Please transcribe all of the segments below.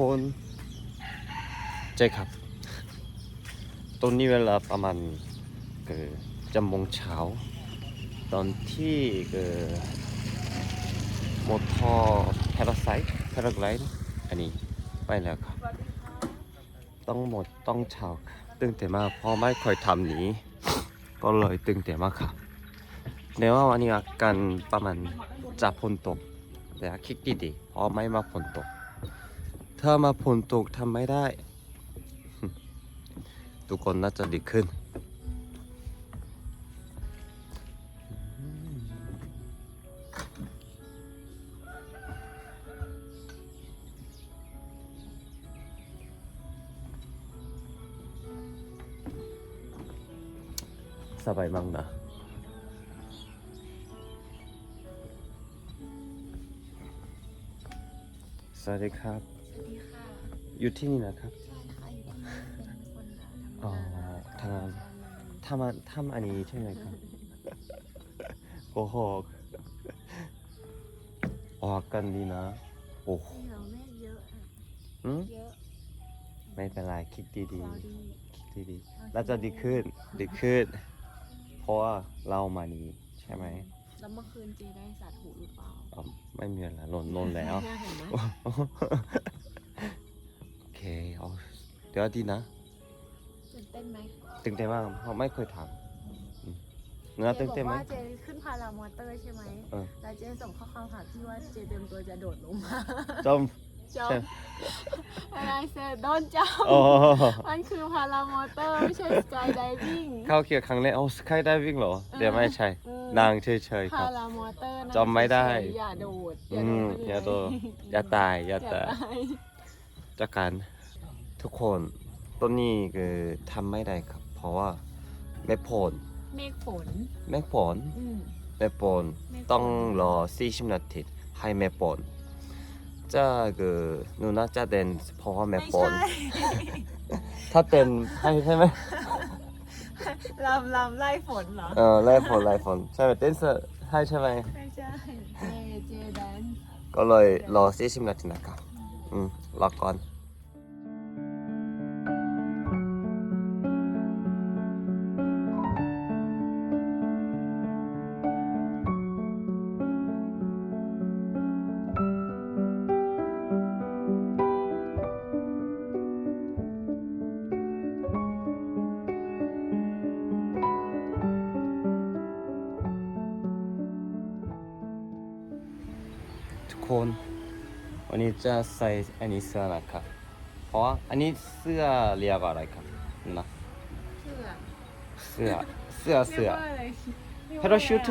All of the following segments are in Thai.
คนใช่ครับตรงนี้เวลาประมาณเกือจะโมงเช้า ตอนที่เกือมอเตอร์พาราไซต์พาราไกด์อันนี้ไปแล้วครับ ต้องหมดต้องเช้าครับตึงแต่มากเพราะไม่ค่อยทำนี้ ก็เลยตึงแต่มากครับเดี๋ยวว่าวันนี้อาการประมาณจะฝนตกแต่คิดดีๆเพราะไม่มาฝนตก ถ้ามาฝนตกทำไม่ได้ ทุกคนน่าจะดีขึ้น สบายมากนะสวัสดีครับ อยู่ที่นี่นะครับใช่ค่ะอยู่ที่นี่เป็นคนทำอ๋องานทำงานทำอันทำอันนี้ใช่ไหมครับโกหกออกกันดีนะโอ้โหที่เราไม่เยอะอะอืมเยอะไม่เป็นไรคิดดีเราดีๆคิดดีๆเราจะดีขึ้นดีขึ้น เพราะว่าเรามานี้ใช่ไหมแล้วเมื่อคืนเจได้สาถูหรือเปล่าอ๋อไม่มีอะไรหล่นลนแล้ว เห็นไหมโอ เคเอาเดี๋ยวดีนะตื่นเต้นไหมตื่นเต้นมากเพราะไม่เคยทำอืมเนื้อเจตื่นบอกเต้นไหมว่าเจขึ้นพารามอเตอร์ใช่ไหมเออ แล้วเจส่งข้อความหาพี่ว่าเจเตรียมตัวจะโดดลงมาจมจใช่ มอะไรเซโดนจ้าโอ้มันคือพารามอเตอร์ไม่ใช่สกายไดวิ่ง เข้าเคียร์ครั้งแรกเอาสกายไดวิ่งเหรอ เดี๋ยวไม่ใช่อืม นางเฉยๆคพารับ รามอเตอร์นะจำไม่ได้ อย่าโดดอืมอย่าโดดเลอย่าตายอย่าอย่าตายตายจากการ ทุกคนต้นนี้คือทำไม่ได้ครับ เพราะว่าไม่ผลเมฆฝนไม่ผลอืมไม่ผลไม่ผลต้องรอ40นาทีให้ไม่ผลจะคือหนูน่าจะเดินเพราะว่าไม่ไม่ผลใช่ ถ้าเต้นให้ใช่ไหมลำลำไล่ฝนเหรอ เออไล่ผลไล่ผลใช่ไหมเต้นเสร็จให้ใช่ไหม ไม่ใช่ เจเจแดนก็เลยรอ40นาทีนะครับ อืมรอก่อน จะใส่อันนี้เสื้อนะครับ เพราะว่าอันนี้เสื้อเรียกว่าอะไรครับนะเสื้อเสื้อเสื้อเสื้อเรียกว่าอะไรพาราชูท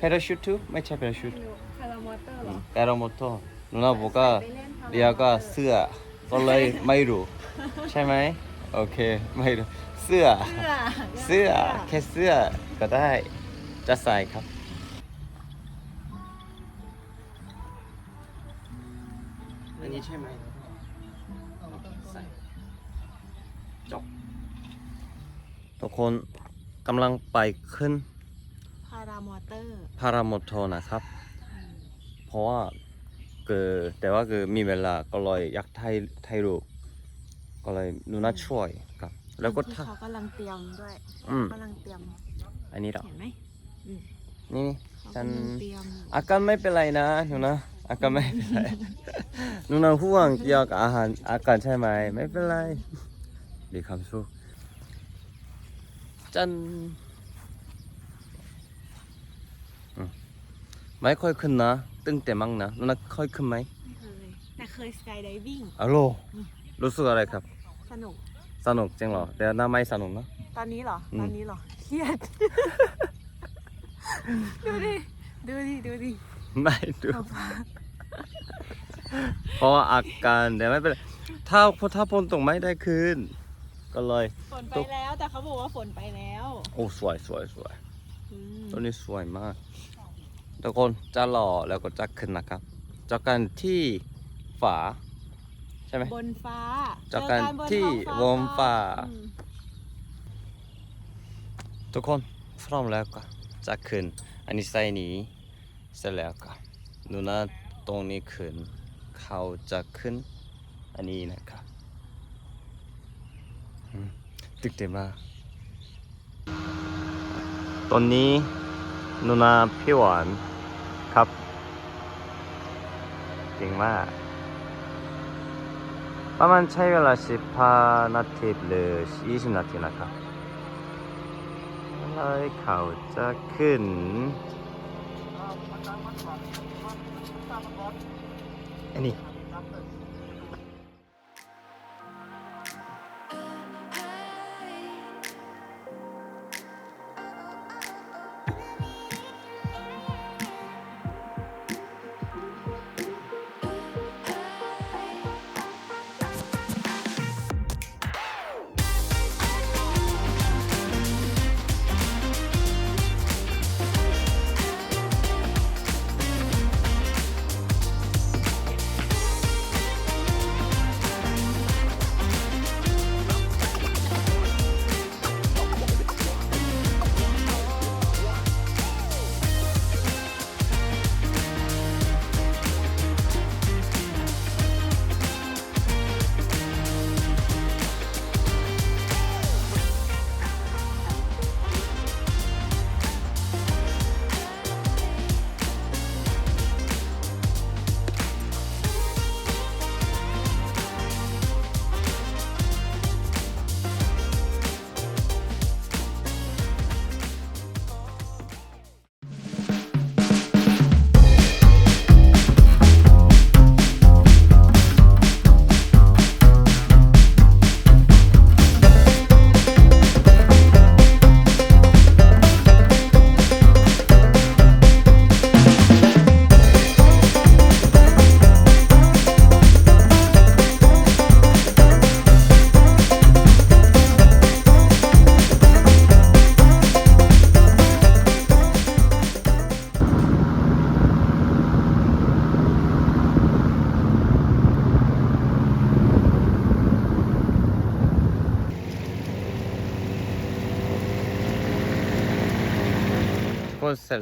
พาราชูทไม่ใช่พาราชูทพารามอเตอร์เหรอพาราโมโตหนูนะบอกว่าเรียกว่าเสื้อก็เลยไม่รู้ ใช่ไหมโอเคไม่รู้เสื้อเสื้อเสื้อแค่เสื้อก็ได้จะใส่ครับ นนี้ใช่ไหมใส่จบทุกคนกำลังไปขึ้นพารามอเตอร์ พารามอโตนะครับ เพราะว่าคือแต่ว่าคือมีเวลาก็เลยอยากถ่ายถ่ายรูปก็เลยหนูน่าช่วยครับ แล้วก็ที่ถ้าเขากำลังเตรียมด้วยอืมกำลังเตรียม อันนี้เหรอเห็นไหมนี่เขาฉันกำลังเตรียมอาการไม่เป็นไรนะหนูนะ อาการไม่เป็นไรหนูนะห่วงเกี่ยวกับอาหารอาการใช่ไหมไม่เป็นไรมีความสุขจันอืมไม่ค่อยขึ้นนะ ตึงแต่มั่งนะหนูนะค่อยขึ้นไหมไม่เคยแต่เคยสกายไดวิ่งอะโลรู้สึกอะไรครับ สนุก สนุกจริงเหรอแต่หน้าไม่สนุกนะ ตอนนี้เหรออืมตอนนี้เหรอ เครียด ดูดิ ดูดิ ดูดิ ไม่ดู เอาฟ้าเพราะว่าอาการแต่ไม่เป็นไรถ้าถ้าพลตกไม่ได้คืนก็เลย ฝนไปแล้วแต่เขาบอกว่าฝนไปแล้วโอ้สวยสวยสวยอืมตัวนี้สวยมาก ทุกคนจะหล่อแล้วก็จะขึ้นนะครับจากการที่ฝา ใช่ไหม บนฟ้าจากการเจอบนที่ท้องวงฟ้า อืมทุกคนพร้อมแล้วก็จะขึ้นอันนี้ใส่นี้เสร็จแล้วก็ดูนะ ตรงนี้ขึ้น เขาจะขึ้น อันนี้นะครับตึกเต็มมากตอนนี้นุนาพี่หวานครับเก่งมาก ประมาณใช้เวลา 15 นาทีหรือ 20 นาทีนะครับแล้วเขาจะขึ้น น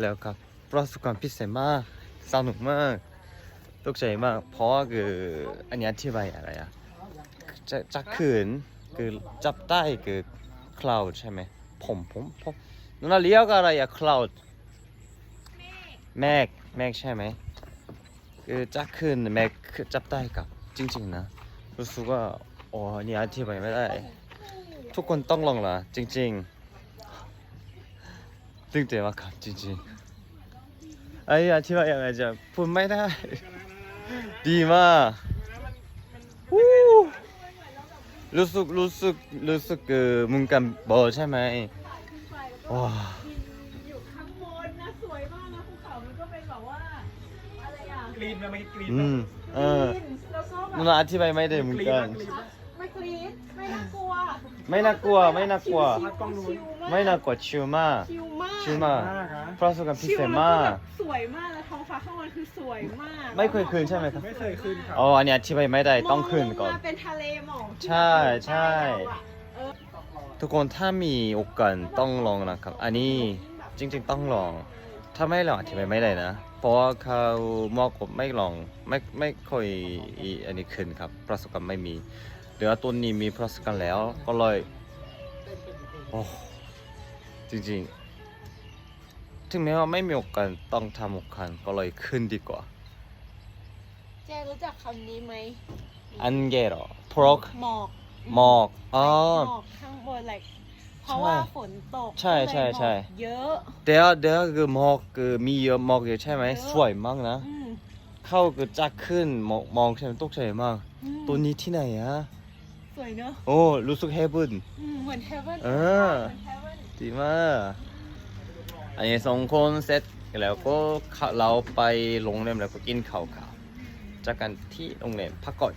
แล้วครับประสบการณ์พิเศษมากสนุกมากตกใจมากเพราะว่าคืออันนี้อธิบายอะไรอะจะจะขืนคือจับได้คือ cloud ใช่ไหมผมผมผมนั่นเรียกอะไรอะ cloud เมฆเมฆใช่ไหมคือจะขึ้นเมฆจับได้กับจริง ๆ นะรู้สึกว่าอ้อันนี่อธิบายไม่ได้ ทุกคนต้องลองละจริง ๆ ตึงเจ๋งมาครับจริงๆไอ้อธิบายยังไงจะพูดไม่ได้ ดีมากวู้รู้สึกรู้สึกรู้สึกเออมึงกันบอใช่ไหมว้าอยู่ข้างบนนะสวยมากนะภูเขา มันก็เป็นแบบว่าอะไรอะกรีนมาไม่กรีนอืมเออแล้วก็แบมึงบอธิบายไม่ได้เหมือนกัน ไม่กรี๊ดไม่น่ากลัว ไม่น่ากลัว ไม่น่ากลัวชิวๆไม่น่ากลัวชิวมากชิวมากชิวมากมากฮะประสบการณ์พิชิเศวษแล้วมาก็แบกบสวยมากแล้วท้องฟ้าข้างบนคือสวยมากไม่เคยคืนใช่ไหมครับไม่เคยขึ้นครับอ๋ออันนี้อธิบายไม่ได้ต้องขึ้นก่อนมงลงมาเป็นทะเลหมอกที่ใช่ใช่เราอะเออทุกคนถ้ามีโอกาสต้องลองนะครับ อันนี้จริง ๆ ต้องลอง ถ้าไม่ลองอธิบายไม่ได้นะ เพราะว่าเขามอกบไม่ลองไม่ไม่ค่อยอีอันนี้ขึ้นครับ ประสบการณ์ไม่มี เดี๋ยวตัวนี้มีประสบการณ์แล้วก็เลยโอ้จริงๆ ถึงแม้ว่าไม่มีโอกาสต้องทำโอกาสก็เลยขึ้นดีกว่าเจรู้จักคำนี้ไหมอันเกรอ prog หมอกหมอกอ๋อ หมอกข้างบน like เพราะว่าฝนตกใช่ใช่ใช่ ก็เลยหมอกเยอะเดี๋ยวเดี๋ยวคือหมอกคือมีเยอะหมอกเยอะใช่ไหมเยอะสวยมากนะ อืมเข้าคือจะขึ้นมองมองใช่ไหมตกใจมาก อืมตัวนี้ที่ไหนอะ สวยเนอะโอ้ รู้สึกเฮบุนอืมเหมือนเฮเวนเออ เหมือนเฮเวนดีมากอันนี้สองคนเสร็จแล้วก็เข้าเราไปโรงแรมแล้วก็กินข้าวขาวจากกันที่โรงแรมพักก่อน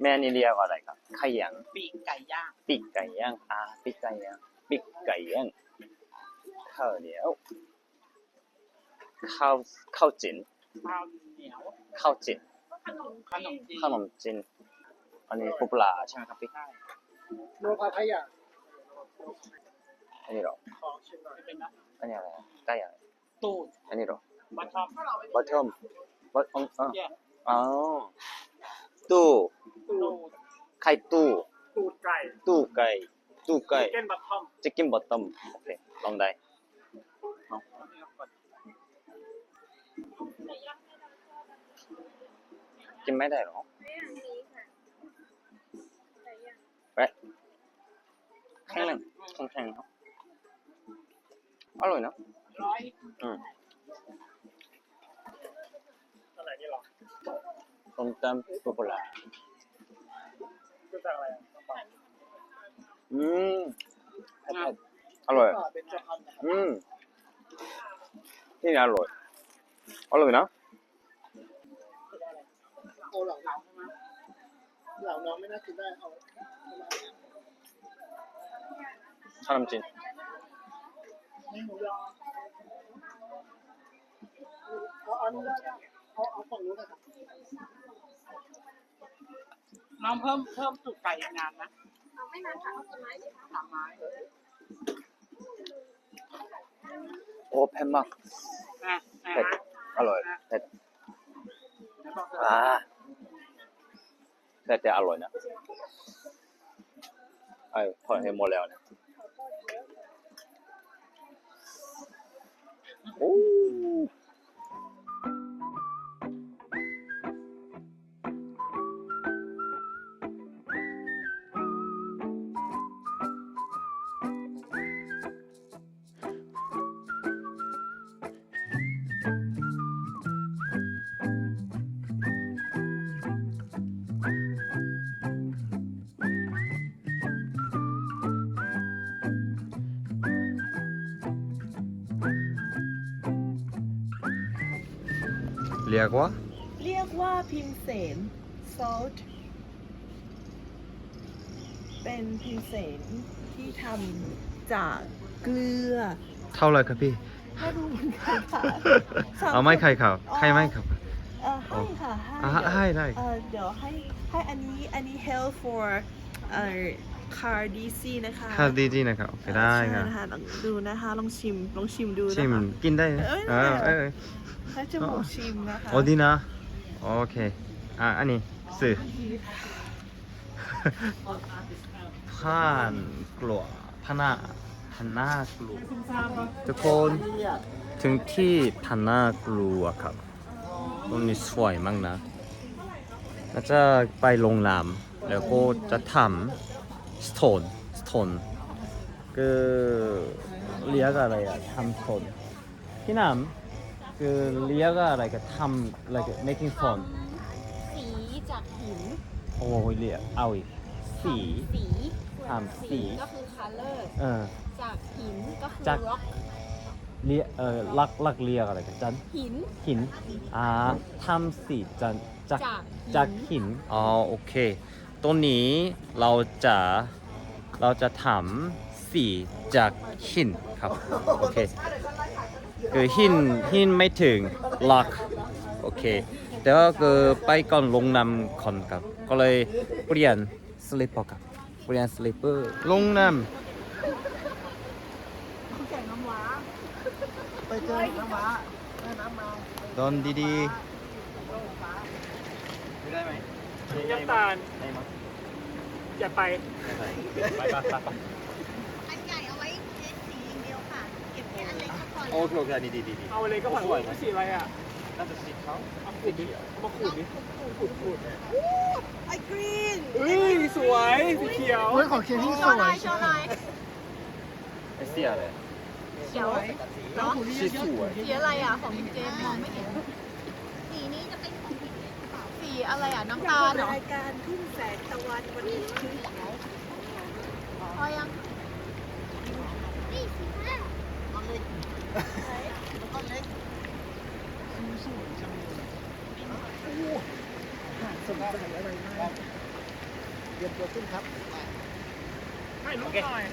แม่นี่เรียกว่าอะไรครับขยันปีกไก่ย่าง ปีกไก่ย่างอ่าปีกไก่ย่างปีกไก่ย่างข้าวเหนียว ข้าวข้าวจินข้าวเหนียวข้าวจินขนมจีนขนมจีนอันนี้ปูปลาใช่ไหมครับพี่ใช่โลพาพยาไออันนี้เหรอของชิมหน่อยเป็นนะอันนี้อะไรไก่อะไรตูดอันนี้เหรอบัตทอมบัตเทิมบัตอ๋อเนี่ยอ๋อตู้ตูดไข่ตู้ตูดไก่ตู้ไก่ตู้ไก่เก้นบัตทอมจะกินบอตตอมโอเคลองได้ กินไม่ได้เหรอไปแข็งแรงแข็งแข็งๆเนอะอร่อยนะร้อยอืมอะไรนี่หรอส้มตำโปโปลาคือจากอะไรอืมเผ็ดๆอร่อยเป็นเจ้าพันนะครับอืมนี่อร่อยอร่อยนะ โอ้หลังน้องใช่ไหมเหลังน้องไม่น่ากินได้เอาชาน้ำจิ้มไม่หมูยอเอาอันนี้ได้เอาเอาฝั่งนู้นนะครับน้องเพิ่มเพิ่มตูดไก่อีกนานนะไม่นานค่ะเอาไม้ดิค่ะสามไม้โอ้เผ็ดมากอะอะเผ็ดอร่อยเผ็ดแล้วบอกเลยอ่า แต่แต่อร่อยนะไอ้ถอยให้หมดแล้วเนี่ยโอ้ ยกว่า เรียกว่าพิมเสน salt เป็นพิมเสนที่ทำจากเกลือเท่าไรครับพี่ไม่รู้เหมือนกันค่ะเอาไม่ไข่ขาวไข่ไม่ครับเออให้ค่ะอ่าให้ให้ได้ เออเดี๋ยวให้ให้อันนี้อันนี้ health for เอ่อ car DC นะคะค่ะดีๆนะครับโอเคได้ครับใช่นะคะลองดูนะคะลองชิมลองชิมดูนะคะ ชิมกินได้นะเอ้ยเออเออให้จมูกชิมนะคะอดีนะโอเคอะอันนี้สื่อ ผ่านกลัวพนนาพันหน้ากลัวทุกคนถึงที่พันหน้ากลัวครับตรงนี้สวยมากนะน่าจะไปลงน้ำแล้วก็จะทำ สโตนสโตนก็เรียกอะไรอะทำสโตนที่น้ำคือเรียกอะไรก็ทำ like making fun สีจากหินโอ้ยเรียกเอาอีกสี สีทำสี ก็คือ color เออจากหินก็คือ จาก rock เรียกเออลักลักเรียกอะไรกันจันหิน หินอ่าทำสีจันจากจากจากหินอ๋อโอเค ตรงนี้เราจะเราจะทำสีจากหินครับ โอเค คือหินหินไม่ถึงลักโอเค แต่ว่าคือไปก่อนลงน้ำก่อนครับ ก็เลยเปลี่ยนสลิปเปอร์ครับ เปลี่ยนสลิปเปอร์ลงน้ำไปเจอน้ำม้าแม่น้ำมาโดนดีได้ไหม น้ำตาลๆได้มั้ยอย่าไปไปไปไปไปอันใหญ่เอาไว้เทสสีอย่างเดียวค่ะ เก็บแค่อันเล็กก็พอโอเคโอเคดีดีดีดีเอาเลยก็ผ่านว่าสีอะไรอะน่าจะสีขาวเอาขูดดิเอามาขูดดิขูดขูดไอ้กรีนเฮ้ยสวยสีเขียวเฮ้ยของเคียนที่สวยโชว์หน่อยไอเสียอะไรเขียวเนาะสีสวย สีอะไรอะ ของเจมส์มองไม่เห็น สีนี้จะเป็นของสี อะไรอะ น้ำตาลเหรอรายการทุ่งแสงตะวันวันนี้พอยังนี่สีห้าเอาเลยสนใจอะไรมากเรียนตัวขึ้นครับให้ลูกหน่อย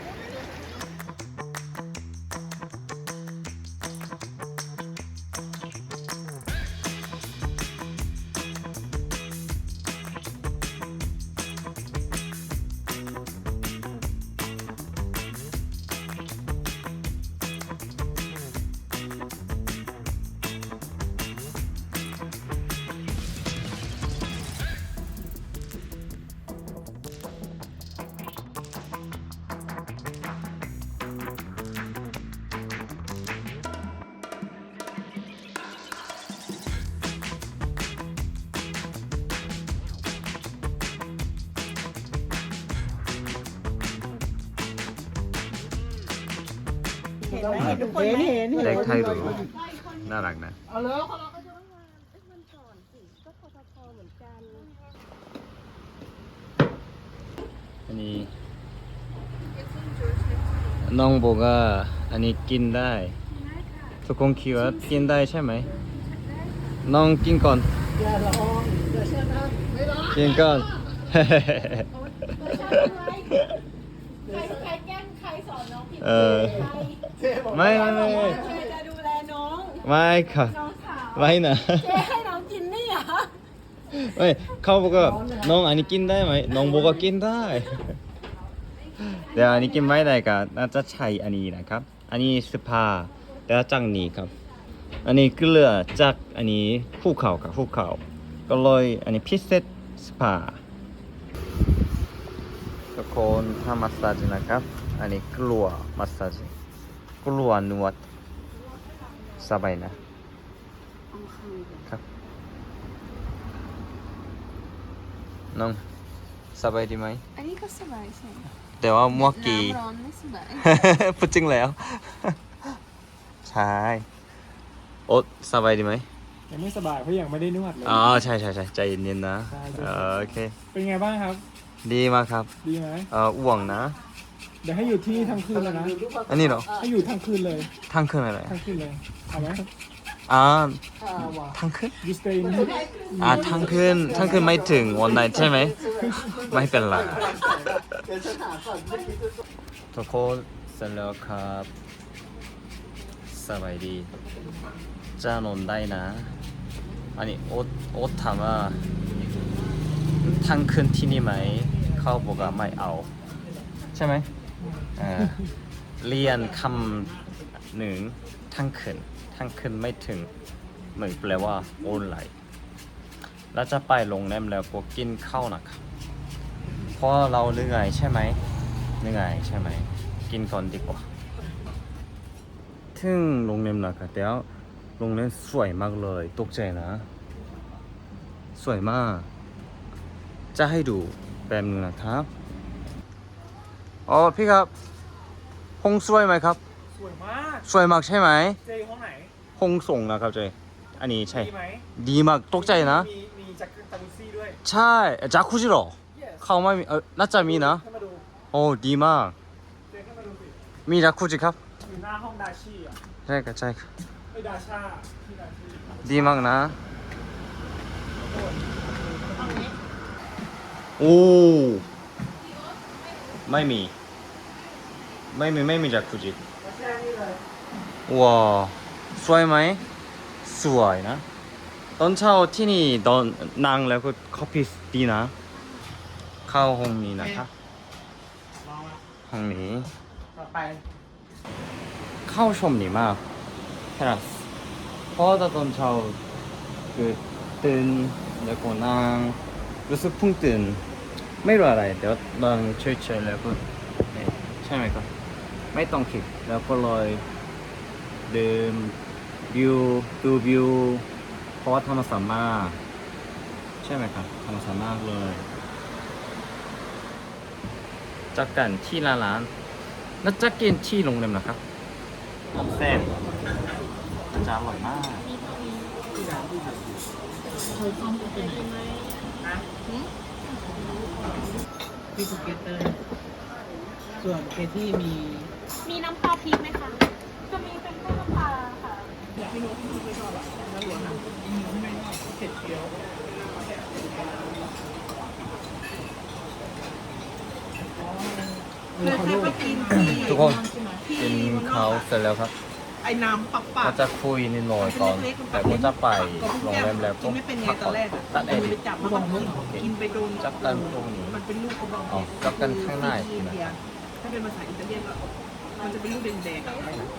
ห็นไหมเห็นทุกคนเห็นไหมเห็นเห็นเด็กไทยหรูน่ารักนะ เอาเลยอันนี้ น้องบอกว่าอันนี้กินได้ทุกคนคิดว่ากินได้ใช่ไหมน้องกินก่อนอย่าร้องอย่าเชื่อนะไม่ร้องกินก่อนใครใครแกล้งใครสอนน้องผิดเออ เจ๊บอกไม่ไม่ไม่เธอจะดูแลน้องไม่ค่ะน้องสาวไม่นะเจ๊ให้น้องกินนี่เหรอไม่เขาบอกว่าน้องอันนี้กินได้ไหมน้องบอกว่ากินได้เดี๋ยวอันนี้กินไม่ได้ก็น่าจะใช่อันนี้นะครับอันนี้สปาแต่จังนี้ครับ อันนี้เกลือจากอันนี้ภูเขาครับภูเขา ก็เลยอันนี้พิเศษสปาทุกคนทำมัสซาจนะครับ อันนี้กลัวมัสซาจ กลัวนวดสบายนะครับน้องสบายดีไหม อันนี้ก็สบายใช่แต่ว่าเมื่อกี้น้ำร้อนไม่สบาย พูดจริงแล้ว ใช่โอ๊ตสบายดีไหมยังไม่สบายเพราะยังไม่ได้นวดเลย อ๋อใช่ใช่ใช่ใจเย็นๆนะใช่ใช่ เออโอเค เป็นไงบ้างครับ ดีมากครับ ดีไหมเอออ้วงนะ เดี๋ยวให้อยู่ที่นี่ทั้งคืนเลยนะ อันนี้เหรอ ให้อยู่ทั้งคืนเลย ทั้งคืนอะไรทั้งคืนเลยเอาไหม อ่าอ่าว่ะทั้งคืนยูสเตย์นี่อ่าทั้งคืนทั้งคืนไม่ถึงวันไหนใช่ไหม ไม่เป็นไรทุกคนเสร็จแล้วครับสบายดีจะนอนได้นะ อันนี้โอ๊ตโอ๊ตถามว่าทั้งคืนที่นี่ไหม เขาบอกว่าไม่เอา ใช่ไหม เออเรียนคำหนึ่งทั้งคืนทั้งคืนไม่ถึงเหมือนแปลว่าโอนไหลแล้วจะไปโรงแรมแล้วก็กินข้าวนะครับเพราะเราเหนื่อยใช่ไหมเหนื่อยใช่ไหมกินก่อนดีกว่า ถึงโรงแรมนะครับแต่ว่าโรงแรมสวยมากเลยตกใจนะ สวยมาก จะให้ดูแบบนึงนะครับ อ๋อพี่ครับห้องสวยไหมครับ สวยมากสวยมากใช่ไหมเจห้องไหนห้องส่งนะครับเจอันนี้ใช่ ดีไหมดีมากตกใจนะ มีมีจักรจักรุซี่ด้วย ใช่จากุจิเหรอ yes เขาไม่มีเออน่าจะมีนะขึ้นมาดูโอ้ดีมาก เจขึ้นมาดูสิมีจากุจิครับอยู่หน้าห้องดาชิอะใช่ครับใช่ครับไอ้ยดาชาที่ดาชิดีมากนะ โอ้ ไม่มี ไม่มีไม่มีจากุจิแค่นี้เลยว้าวสวยไหมสวยนะ ตอนเช้าที่นี่ตอนนั่งแล้วก็คอฟฟี่ดีนะ เข้าห้องนี้นะครับลองมาห้องนี้ต่อไป เข้าชมดีมากเทรัสเพราะว่าตอนเช้าคือตื่นแล้วก็นั่งรู้สึกเพิ่งตื่น ไม่รู้อะไร เดี๋ยวบางเฉยๆแล้วก็เนี่ยใช่ไหมครับ ไม่ต้องคิดแล้วก็เลยดื่มวิวดูวิวเพราะว่าธรรมศาสตร์มากใช่ไหมครับธรรมศาสตร์มากเลย จากกันที่ร้านร้านแล้วจะกินที่โรงแรมนะครับเส้นมันจะอร่อยมากที่ภูเก็ตเต อร์ส่วนเคที่มีมีน้ำปลาพริกไหมคะ จะมีเป็นแค่น้ำปลาค่ะมีคอนโดกินที่ทุกคนกินเขาวเสร็จแล้วครับ ไอ้น้ำปักปัก็กจะคุยนิดหน่อยก่อน แต่ก็จะไปโรงแรมแล้วก็กินไม่เป็นไงตอนแรกอะตัดเอมันดิไปจับมันมึงกินไปโดนจับกันตรงนี้มันเป็นลูกกระบอกอ๋อจับกันข้างในอินเดียถ้าเป็นภาษาอิตาเลียนก็มันจะเป็นลูกแดงๆอะ